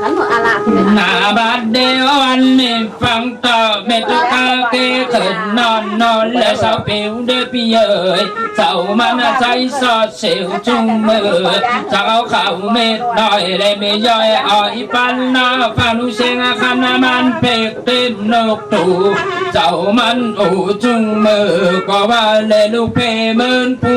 ขันหมดอาละคุณหน้าบาดเดียววันนี้ฟังต่อเม็ดกาเกขึ้นนอนนอนและสาวผิวเดือพี่เอ๋ยเจ้ามันใจสอดเสียวจุงมือจะเอาเข่าเม็ดน่อยเลยไม่ย่อยอ่อยปันนาฟันุเชงอาคันน้ำมันเพกเต็มนกตูเจ้ามันอูจุงมือก็ว่าเลยลูกเพเหมือนปู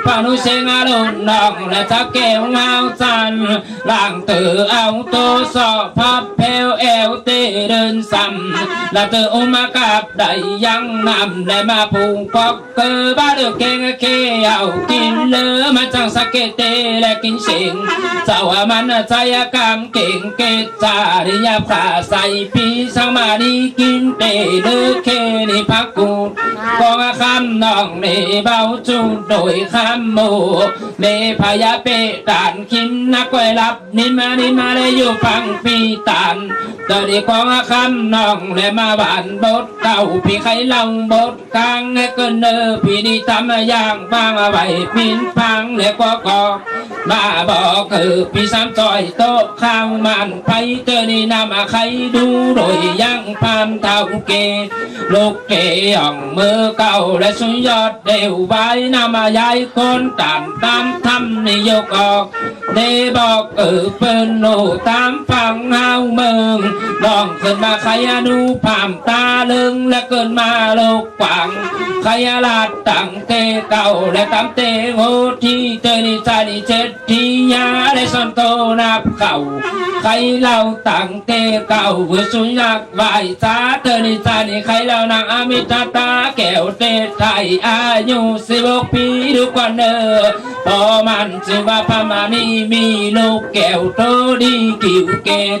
ายใหญ่สานุเขียวและมุนนินและปังอาลุนี่ขันมูลพานุเชงอารุณนองและทักแก้วเงาจันล่างตือเอาโตสอบพับเพลเอวเตเดินซ้ำและเธออุมากับได้ยังนำและมาพุงปอกเกอบ้าเดือเกงเคเอากินเลือมาจังสเกเตและกินเสียงเจ้าว่ามันใจกรรมเก่งเกจาริยาพระใส่ปีสังมาดีกินเตเดือเคนิพักกูกองคำน้องในเบาจูโดยคำโมเมพยาเปตานคินนักไวรับนิมานิมาเลยอยู่ฟังปีตานตอนนี้กองคำน้องและมาบานบทเก่าพี่ใครเล่าบทกลางให้ก็เนอพี่นี่ทำอย่างบางอาไว้พินพังและก็กอมาบอกคือพี่สามจอยโต๊ะข้างมันไปเจอนี่นำอาใครดูโดยยังพามเท่าเกลูกเกอ่องมือเก่าและสุดยอดเดวไว้นำมายายคนตามตามทำในยกออกได้บอกเออเปิ้นโนตามฟังเฮาเมืองน้องขึ้นมาใครอนุพามตาลึงและเกินมาโลกกว้างใครลาดตั้งเตเก่าและตามเตโหที่เตนิจานิเจ็ดที่ยาได้สอนโตนับเก่าใครเล่าตั้งเตเก่าเพื่อสุนักไหวสาเตนิจานิใครเล่านางอมิตาตาแก้วเตไทยอายุสิบหกปีดูกว่าเนอพอมันชื่อว่าพมานีมีลูกแก้วโตดีกิวเกต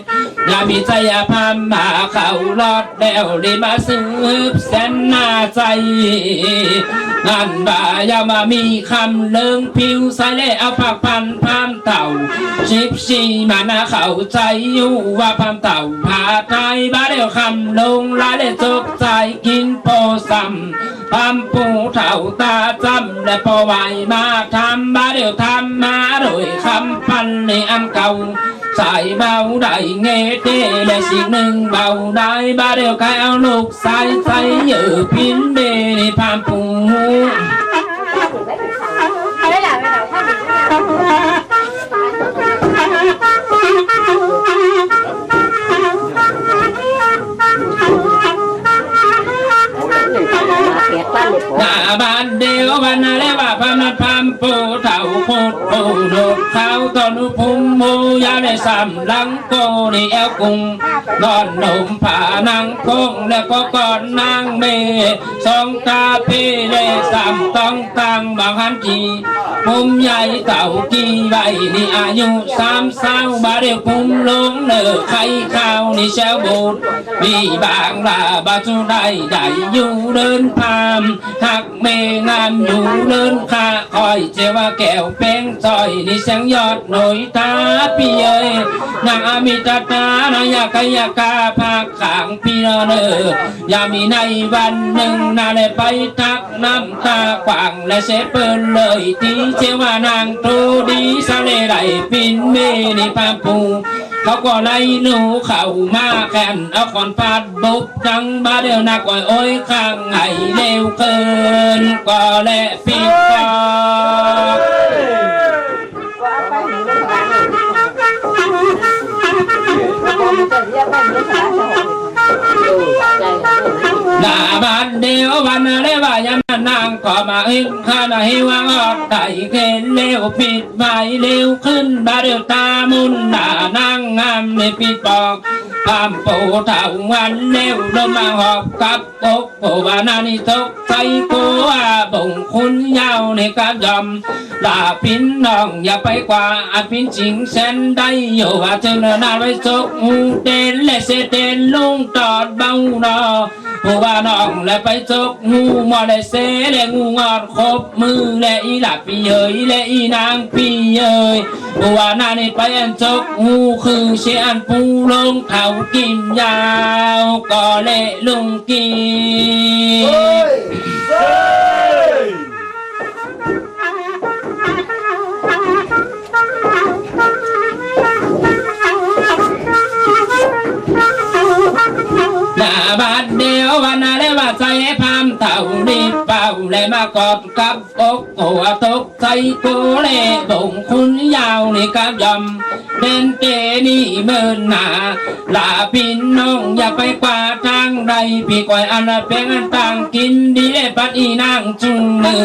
ยามีใจยาพามาเขารอดแล้วได้มาสืบแสนหน้าใจงานบ่ายามามีคำเลิงผิวใสเลยเอาผักพันพามเต่า ชิบชีมานาเข้าใจอยู่ว่าพามเต่าผาไทยบ้าเดียวคำลงลายเลยจกใจกินโปซัมพามปูเถ่าตาจำและพอไหวมาทำบาเดียวทำมาโดยคำพันในอันเก่าใส่เบาได้เงเตเลยสิ่งหนึ่งเบาได้บาเดียวใครเอาลูกใส่ใส่เยอะพินเบในพามปูไม่ได้ไม่ได้ถ้าเป็นเปี ยกปั้นเลยผมหน้าบ้านเดียววันอะไรว่าพามาพามปูเท่าโคตรปูโดดเขาตอนพุงมูยาได้สามหลังโกนี่แอลกุงนอนหนุ่มผานังคงแล้วก็ก่อนนางเมสองตาพี่เลยสามต้องตังบางฮันจีมุมใหญ่เต่ากี่ใบนี่อายุสามสาวบาเดียวคุมลงเนื้อไข่ข้าวนี่แชวบูดมีบางลาบาจูได้ได้อยู่เดินพามหักเมงามอยู่เดินข้าคอยเจว่าแก้วเป้งซอยนี่เสียงยอดหน่อยตาพี่เอ้ยนางอามิตาตานายากายากาภาคขางพี่นอเนอยามีในวันหนึ่งนาเลไปทักน้ำตากว่างและเสเปินเลยที่เจว่านางตูดีสะเลไหลปินเมนี่พามปู เขาก็ไล่หนูเข้ามาแข่นเอาคอนปาดบุกจังบาเดียวนักไว้โอ้ยข้างไห้เร็วเกินก็และปีกอกหน้าบ้านเดียววันอะไรว่ายามนางก็มาเองข้าหน้าให้ วางออกไต่เข็นเร็วปิดไว้เร็วขึ้นบาเดียวตามุนหน้านางงามในปิดปอกพความโปเท่าวันเร็วลมมาหอบกับอกโปวานานิทกน้องและไปจกงูมาได้เสและงูงอนคบมือและอีหลับปีเยยและอีนางปีเยยว่านานี่ไปอันจกงูคือเชียนปูลงเขากินยาวก็เละลุงกิน มากอดกับอกโอ้ตกใจกูเลยบ่งคุณยาวนี่กับยำเป็นเกนี่เมินหนาลาพินน้องอย่าไปกว่าทางใดพี่ก้อยอันละเป็นอันต่างกินดีปัดอีนางจุงมือ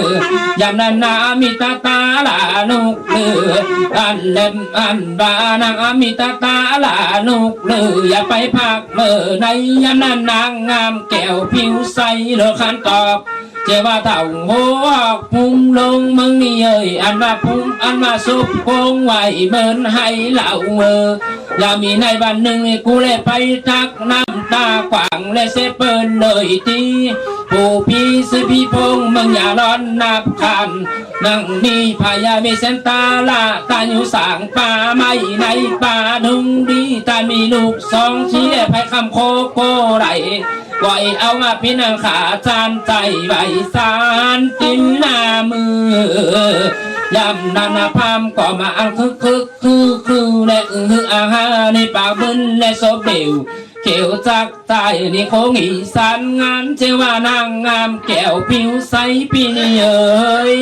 ยามนั้นนามีตาตาลานุกเลืออันเล่มอันบานางมีตาตาลานุกเลืออย่าไปพักเมื่อในยามนั้นนางงามแก้วผิวใสเลอขันตอบ เจ้าว่าเต่าหัวปุ้งลงมึงนี่เอ้ยอันมาปุ้งอันมาซุปคงไหวเหมือนให้เหล่าเออยากมีในวันหนึ่งกูเลยไปทักน้ำตาขวางและเซเปิลเลยทีผู้พี่สิพี่พงมึงอย่าร้อนนับคัน นังนี่พายามีเส้นตาละตาอยู่สางป่าไม่ในป่าดุงดีตามีลูกสองเชี้ไปคำโคโกไหลปล่อยเอามาพินังขาจานใจใบสารกินหน้ามือยำนานาพามก็มาอังคึกคึกคือคือและอืออาหารในป่าบึนและโซเบลเขียวจากใจนี่โคงอีสานงานเจว่านางงามแก้วผิวใสปีนี่เอ้ย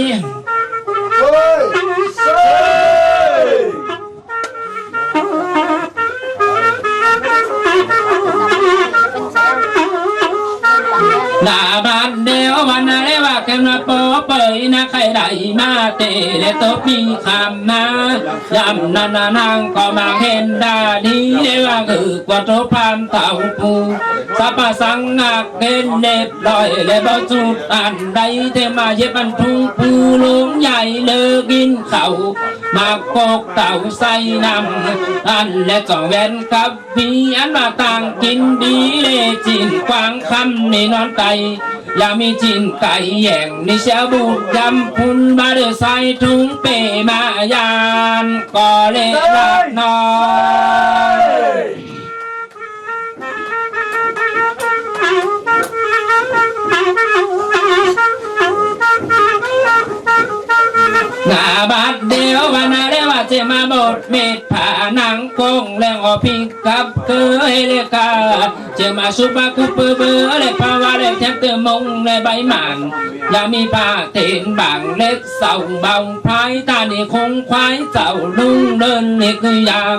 หน้าบานเดียววันอะไรว่าแกมาโปเปยนะใครได้มาเตะและตบมีคำนะ ยำนานานางก็มาเห็นดาดีเรียกว่าคือกว่าโทพามเต่าปูสัปสังงักเห็นเน็บลอยและบ่จุดอันใดเทมาเย็บันทุงปูลุงใหญ่เลิกกินเขามากกกเต่าใส่น้ำอันและจ่องแวนกับพีอันมาต่างกินดีเลยจินกวางคำนี่นอนไต ยามีจินไก่แย่งนี่เสียบุญยำพุนมาเดือใส่ถุงเปมายานก็เลยรักน้อยนาบาดเดียววันอะไรว่าจะมาบดเม็ดผ่า นังกงแล้วอพิงกับเกยเลกาเจะมาสุบาคุปเบอเลยพาวาเลยแทบเตอมงเลยใบหมันอย่ามีผ้าเทนบางเล็กเสาเบาพายตานี่คงควายเจ้าลุงเดินนี่คืออยาก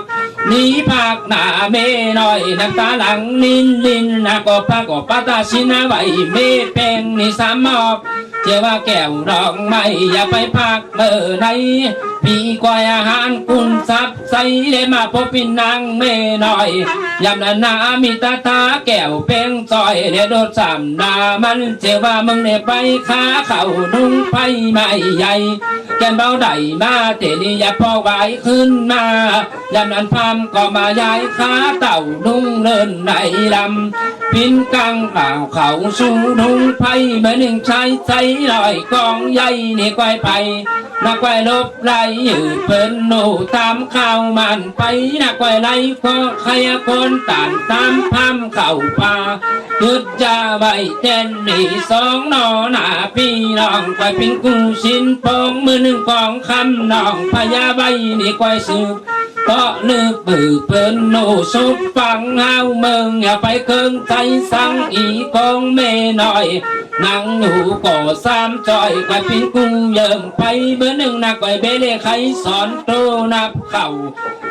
หนีภาคหน้าเมหน่อยน้ำตาหลังลินลินนะก็ปากก็ปาตาชินะไว้เมเพงนี่สามหมอบเจ้าว่าแก้วดอกไม้อย่าไปพักเมื่อไหนพี่กอยอาหารคุณซับใส่ได้มาพบพี่นางเมหน่อยยำนานามีตาตาแก้วเป้งซอยเดี๋ยวโดดสามดามันเจ้าว่ามึงเนี่ยไปขาเข่านุ่งไปไม่ใหญ่แกนเบาได้มาเตลีอย่าพอไหวขึ้นมายำนั้นพามก็มาย้ายขาเต่านุ่งเลินในลำพินกังเปล่าเขาสู่ดุงไผ่เมื่อหนึ่งชายใจลอยกองใหญ่นี่ควายไผ่นักควายลบไล่ยืดเปิ้นหนูตามข่าวมันไปนักควยไล่ก็ใครคนต่างตามพามเข่าป่าคึดจะใบเต้นนี่สองนอหน้าพี่น้องควายพินกูชินปองมือหนึ่งกองคำน้องพญาใบนี่ควยสืบก็นึกปือเปิ้นโนสุดฟังเฮาเมืองอย่าไปเคิงใจสังอีกองเมหน่อยนั่งหูก่อสามจอยกวยพินกุ้งเยิมไปเบอร์หนึ่งนักกวยเบเลใครสอนโตนับเข่า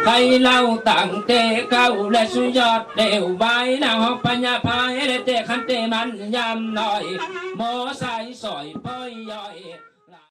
ใครเล่าต่างเตะเก้าและสุดยอดเดวใบนางหอกปัญญาพายและเตะคันเตะมันยำหน่อยโมใส่สอยเปยย่อย